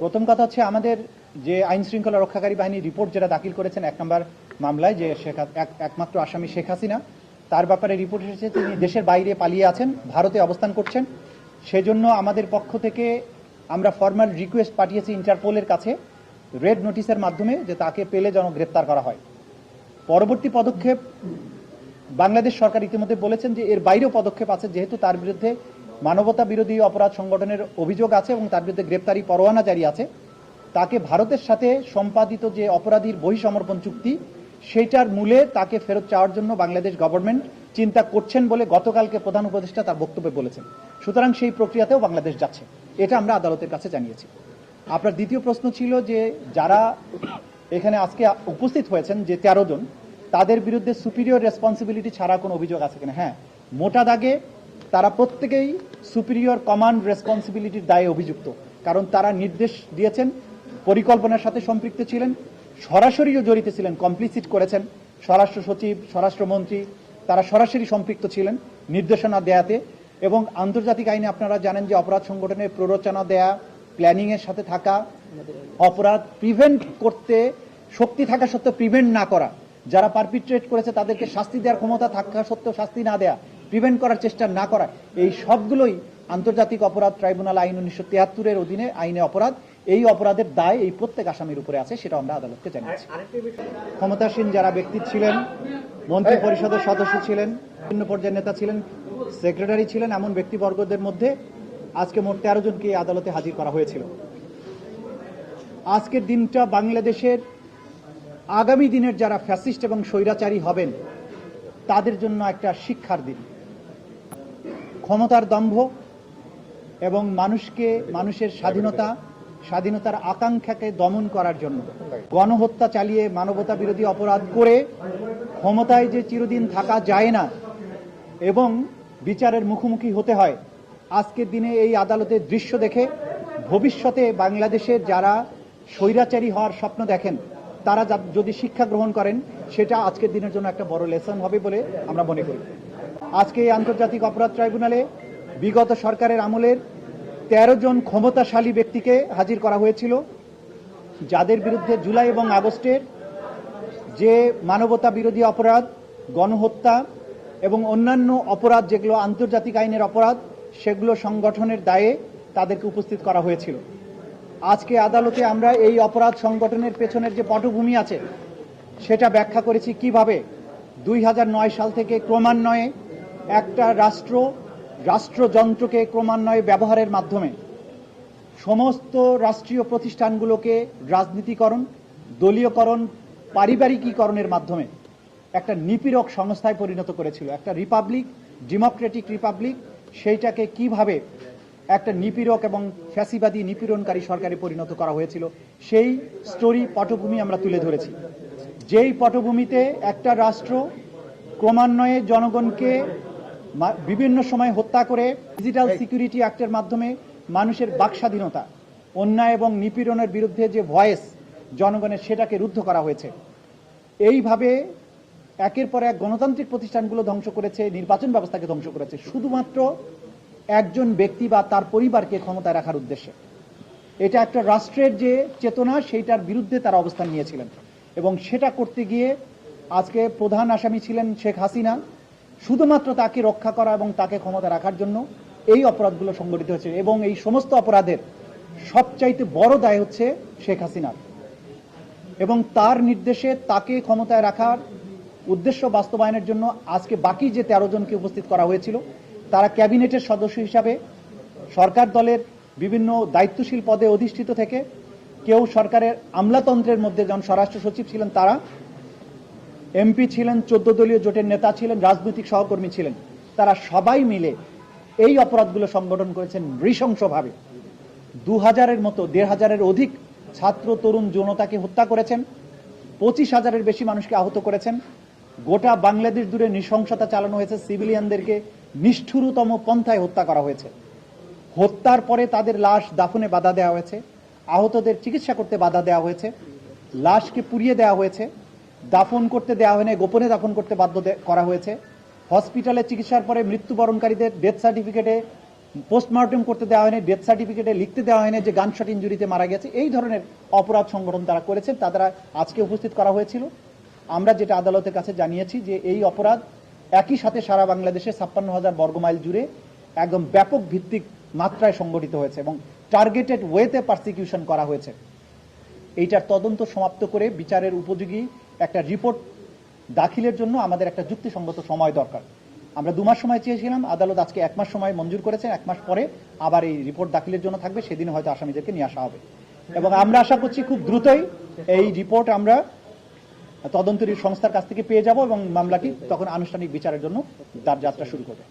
প্রথম কথা হচ্ছে আমাদের যে আইন শৃঙ্খলা রক্ষাকারী বাহিনী রিপোর্ট যেটা দাখিল করেছেন এক নম্বর মামলায়, যে শেখ একমাত্র আসামি শেখ হাসিনা, তার ব্যাপারে রিপোর্ট এসেছে তিনি দেশের বাইরে পালিয়ে আছেন, ভারতে অবস্থান করছেন। সেজন্য আমাদের পক্ষ থেকে আমরা ফর্মাল রিকোয়েস্ট পাঠিয়েছি ইন্টারপোলের কাছে রেড নোটিশের মাধ্যমে যে তাকে পেলে যেন গ্রেপ্তার করা হয়। পরবর্তী পদক্ষেপ, বাংলাদেশ সরকার ইতিমধ্যে বলেছেন যে এর বাইরেও পদক্ষেপ আছে, যেহেতু তার বিরুদ্ধে মানবতা বিরোধী অপরাধ সংগঠনের অভিযোগ আছে এবং তার বিরুদ্ধে গ্রেপ্তারি পরোয়ানা জারি আছে। তাকে ভারতের সাথে সম্পাদিত যে অপরাধীর বহিসমর্পণ চুক্তি সেইটার মূলে তাকে ফেরত চাওয়ার জন্য বাংলাদেশ গভর্নমেন্ট চিন্তা করছেন বলে গতকালকে প্রধান উপদেষ্টা তার বক্তব্যে বলেছেন। সুতরাং সেই প্রক্রিয়াতেও বাংলাদেশ যাচ্ছে। এটা আমরা আদালতের কাছে জানিয়েছি। আপনার দ্বিতীয় প্রশ্ন ছিল যে যারা এখানে আজকে উপস্থিত হয়েছেন যে তেরো জন, তাদের বিরুদ্ধে সুপিরিয়র রেসপন্সিবিলিটি ছাড়া কোনো অভিযোগ আছে কিনা? হ্যাঁ মোটা দাগে তারা প্রত্যেকেই সুপিরিয়র কমান্ড রেসপন্সিবিলিটির দায়ে অভিযুক্ত। কারণ তারা নির্দেশ দিয়েছেন, পরিকল্পনার সাথে সম্পৃক্ত ছিলেন, সরাসরিও জড়িত ছিলেন কমপ্লিসিট করেছেন। স্বরাষ্ট্র সচিব, স্বরাষ্ট্রমন্ত্রী, তারা সরাসরি সম্পৃক্ত ছিলেন নির্দেশনা দেয়াতে এবং আন্তর্জাতিক আইনে আপনারা জানেন যে অপরাধ সংগঠনের প্ররোচনা দেয়া প্ল্যানিং এর সাথে থাকা, অপরাধ প্রিভেন্ট করতে, শক্তি থাকা সত্ত্বেও প্রিভেন্ট না করা, যারা পারপিট্রেট করেছে তাদেরকে শাস্তি দেওয়ার ক্ষমতা থাকা সত্ত্বেও শাস্তি না দেয়া প্রিভেন্ট করার চেষ্টা না করা এই সবগুলোই আন্তর্জাতিক অপরাধ ট্রাইব্যুনাল আইন উনিশশো তিয়াত্তরের অধীনে আইনে অপরাধ। এই অপরাধের দায় এই প্রত্যেক আসামির উপরে আছে সেটা আমরা আদালতকে জানিয়েছি। ক্ষমতাসীন যারা ব্যক্তি ছিলেন মন্ত্রী পরিষদের সদস্য ছিলেন বিভিন্ন পর্যায়ের নেতা ছিলেন সেক্রেটারি ছিলেন এমন ব্যক্তিবর্গদের মধ্যে আজকে মোট তেরো জনকে এই আদালতে হাজির করা হয়েছিল। আজকের দিনটা বাংলাদেশের আগামী দিনের যারা ফ্যাসিস্ট এবং স্বৈরাচারী হবেন তাদের জন্য একটা শিক্ষার দিন। ক্ষমতার দম্ভ এবং মানুষকে, মানুষের স্বাধীনতা, স্বাধীনতার আকাঙ্ক্ষাকে দমন করার জন্য। গণহত্যা চালিয়ে মানবতা বিরোধী অপরাধ করে ক্ষমতায় যে চিরদিন থাকা যায় না এবং বিচারের মুখোমুখি হতে হয়, আজকের দিনে এই আদালতের দৃশ্য দেখে ভবিষ্যতে বাংলাদেশের যারা স্বৈরাচারী হওয়ার স্বপ্ন দেখেন, তারা যদি শিক্ষা গ্রহণ করেন, সেটা আজকের দিনের জন্য একটা বড় লেসন হবে বলে আমরা মনে করি। আজকে এই আন্তর্জাতিক অপরাধ ট্রাইব্যুনালে বিগত সরকারের আমলের তেরো জন ক্ষমতাশালী ব্যক্তিকে হাজির করা হয়েছিল, যাদের বিরুদ্ধে জুলাই এবং আগস্টের যে মানবতা বিরোধী অপরাধ, গণহত্যা এবং অন্যান্য অপরাধ যেগুলো আন্তর্জাতিক আইনের অপরাধ, সেগুলো সংগঠনের দায়ে তাদেরকে উপস্থিত করা হয়েছিল। আজকে আদালতে আমরা এই অপরাধ সংগঠনের পেছনের যে পটভূমি আছে, সেটা ব্যাখ্যা করেছি কীভাবে দুই হাজার নয় সাল থেকে ক্রমান্বয়ে একটা রাষ্ট্র, রাষ্ট্রযন্ত্রকে ক্রমান্বয়ে ব্যবহারের মাধ্যমে। সমস্ত রাষ্ট্রীয় প্রতিষ্ঠানগুলোকে রাজনীতিকরণ, দলীয়করণ, পারিবারিকীকরণের মাধ্যমে একটা নিপীড়ক সংস্থায় পরিণত করেছিল। একটা রিপাবলিক, ডেমোক্রেটিক রিপাবলিক, সেইটাকে কীভাবে একটা নিপীড়ক এবং ফ্যাসিবাদী নিপীড়নকারী সরকারে পরিণত করা হয়েছিল, সেই স্টোরি পটভূমি আমরা তুলে ধরেছি। যেই পটভূমিতে একটা রাষ্ট্র ক্রমান্বয়ে জনগণকে বিভিন্ন সময় হত্যা করে ডিজিটাল সিকিউরিটি অ্যাক্টের মাধ্যমে মানুষের বাকস্বাধীনতা, অন্যায় এবং নিপীড়নের বিরুদ্ধে যে ভয়েস জনগণের সেটাকে রুদ্ধ করা হয়েছে। এইভাবে একের পর এক গণতান্ত্রিক প্রতিষ্ঠানগুলো ধ্বংস করেছে, নির্বাচন ব্যবস্থাকে ধ্বংস করেছে। শুধুমাত্র একজন ব্যক্তি বা তার পরিবারকে ক্ষমতায় রাখার উদ্দেশ্যে। এটা একটা রাষ্ট্রের যে চেতনা, সেইটার বিরুদ্ধে তারা অবস্থান নিয়েছিলেন। এবং সেটা করতে গিয়ে আজকে প্রধান আসামি ছিলেন শেখ হাসিনা। শুধুমাত্র তাকে রক্ষা করা এবং তাকে ক্ষমতা রাখার জন্য এই অপরাধগুলো সংগঠিত হয়েছে। এবং এই সমস্ত অপরাধের সবচাইতে বড় দায় হচ্ছে শেখ হাসিনার। এবং তার নির্দেশে তাকে ক্ষমতায় রাখার উদ্দেশ্য বাস্তবায়নের জন্য আজকে বাকি যে তেরো জনকে উপস্থিত করা হয়েছিল, তারা ক্যাবিনেটের সদস্য হিসাবে সরকার দলের বিভিন্ন দায়িত্বশীল পদে অধিষ্ঠিত থেকে কেউ সরকারের আমলাতন্ত্রের মধ্যে যখন স্বরাষ্ট্র সচিব ছিলেন তারা এমপি ছিলেন, চোদ্দ দলীয় জোটের নেতা ছিলেন, রাজনৈতিক সহকর্মী ছিলেন। তারা সবাই মিলে এই অপরাধগুলো সংগঠন করেছেন নৃশংসভাবে। দু হাজারের মতো দেড় হাজারের অধিক ছাত্র, তরুণ জনতাকে হত্যা করেছেন। পঁচিশ হাজারের বেশি মানুষকে আহত করেছেন। গোটা বাংলাদেশ জুড়ে নৃশংসতা চালানো হয়েছে। সিভিলিয়ানদেরকে নিষ্ঠুরতম পন্থায় হত্যা করা হয়েছে। হত্যার পরে তাদের লাশ দাফনে বাধা দেওয়া হয়েছে। আহতদের চিকিৎসা করতে বাধা দেওয়া হয়েছে। লাশকে পুড়িয়ে দেওয়া হয়েছে। দাফন করতে দেওয়া হয়নি, গোপনে দাফন করতে বাধ্য করা হয়েছে। হসপিটালে চিকিৎসার পরে মৃত্যুবরণকারীদের ডেথ সার্টিফিকেটে পোস্টমর্টম করতে দেওয়া হয়নি, ডেথ সার্টিফিকেটে লিখতে দেওয়া হয়নি যে গানশট ইঞ্জুরিতে মারা গেছে। এই ধরনের অপরাধ সংগঠন তারা করেছেন তারা আজকে উপস্থিত করা হয়েছিল। আমরা যেটা আদালতের কাছে জানিয়েছি যে এই অপরাধ একই সাথে সারা বাংলাদেশে ছাপ্পান্ন হাজার বর্গমাইল জুড়ে একদম ব্যাপক ভিত্তিক মাত্রায় সংগঠিত হয়েছে এবং টার্গেটেড ওয়েতে পারসিকিউশন করা হয়েছে। এইটার তদন্ত সমাপ্ত করে বিচারের উপযোগী একটা রিপোর্ট দাখিলের জন্য আমাদের একটা যুক্তিসঙ্গত সময় দরকার। আমরা দু মাস সময় চেয়েছিলাম, আদালত আজকে এক মাস সময় মঞ্জুর করেছে এক মাস পরে আবার এই রিপোর্ট দাখিলের জন্য থাকবে সেদিন হয়তো আসামিদেরকে নিয়ে আসা হবে। এবং আমরা আশা করছি খুব দ্রুতই এই রিপোর্ট আমরা তদন্তকারী সংস্থার কাছ থেকে পেয়ে যাব এবং মামলাটি তখন আনুষ্ঠানিক বিচারের জন্য তার যাত্রা শুরু করবে।